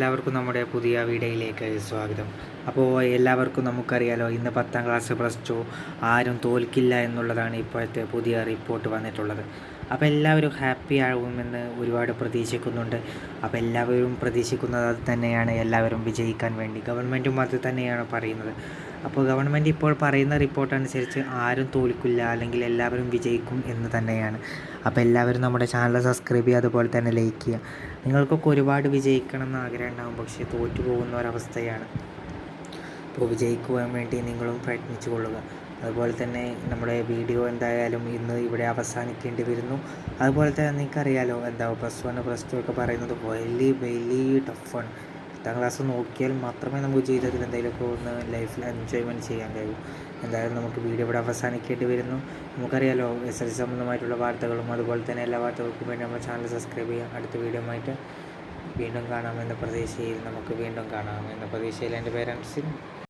എല്ലാവർക്കും നമ്മുടെ പുതിയ വീഡിയോയിലേക്ക് സ്വാഗതം. അപ്പോൾ എല്ലാവർക്കും നമുക്കറിയാലോ ഇന്ന് പത്താം ക്ലാസ് പ്ലസ് ടു ആരും തോൽക്കില്ല എന്നുള്ളതാണ് ഇപ്പോഴത്തെ പുതിയ റിപ്പോർട്ട് വന്നിട്ടുള്ളത്. അപ്പോൾ എല്ലാവരും ഹാപ്പി ആകുമെന്ന് ഒരുപാട് പ്രതീക്ഷിക്കുന്നുണ്ട്. അപ്പോൾ എല്ലാവരും പ്രതീക്ഷിക്കുന്നത് അത് തന്നെയാണ്. എല്ലാവരും വിജയിക്കാൻ വേണ്ടി ഗവൺമെന്റും അത് തന്നെയാണ് പറയുന്നത്. അപ്പോൾ ഗവൺമെന്റ് ഇപ്പോൾ പറയുന്ന റിപ്പോർട്ട് അനുസരിച്ച് ആരും തോൽക്കില്ല അല്ലെങ്കിൽ എല്ലാവരും വിജയിക്കും എന്ന് തന്നെയാണ്. അപ്പോൾ എല്ലാവരും നമ്മുടെ ചാനൽ സബ്സ്ക്രൈബ് ചെയ്യുക അതുപോലെ തന്നെ ലൈക്ക് ചെയ്യുക. നിങ്ങൾക്കൊക്കെ ഒരുപാട് വിജയിക്കണം എന്ന് ആഗ്രഹം ഉണ്ടാകും പക്ഷേ തോറ്റു പോകുന്ന ഒരവസ്ഥയാണ്. അപ്പോൾ വിജയിക്കുവാൻ വേണ്ടി നിങ്ങളും പ്രയത്നിച്ചു കൊള്ളുക. അതുപോലെ തന്നെ നമ്മുടെ വീഡിയോ എന്തായാലും ഇന്ന് ഇവിടെ അവസാനിക്കേണ്ടി വരുന്നു. അതുപോലെ തന്നെ നിങ്ങൾക്കറിയാലോ എന്താ പ്ലസ് വൺ പ്ലസ് ടു ഒക്കെ പറയുന്നത് വലിയ വലിയ ടഫാണ് പത്താം ക്ലാസ് നോക്കിയാൽ മാത്രമേ നമുക്ക് ജീവിതത്തിൽ എന്തെങ്കിലുമൊക്കെ ഒന്ന് ലൈഫിൽ എൻജോയ്മെന്റ് ചെയ്യാൻ കഴിയൂ. എന്തായാലും നമുക്ക് വീഡിയോ ഇവിടെ അവസാനിക്കേണ്ടി വരുന്നു. നമുക്കറിയാലോ എസ് എൽ സംബന്ധമായിട്ടുള്ള വാർത്തകളും അതുപോലെ തന്നെ എല്ലാ വാർത്തകൾക്കും വേണ്ടി നമ്മുടെ ചാനൽ സബ്സ്ക്രൈബ് ചെയ്യാം. അടുത്ത വീഡിയോ ആയിട്ട് വീണ്ടും കാണാമെന്ന പ്രതീക്ഷയിൽ നമുക്ക് വീണ്ടും കാണാം. എന്ന പ്രതീക്ഷയിൽ എന്റെ പേരൻസിൻ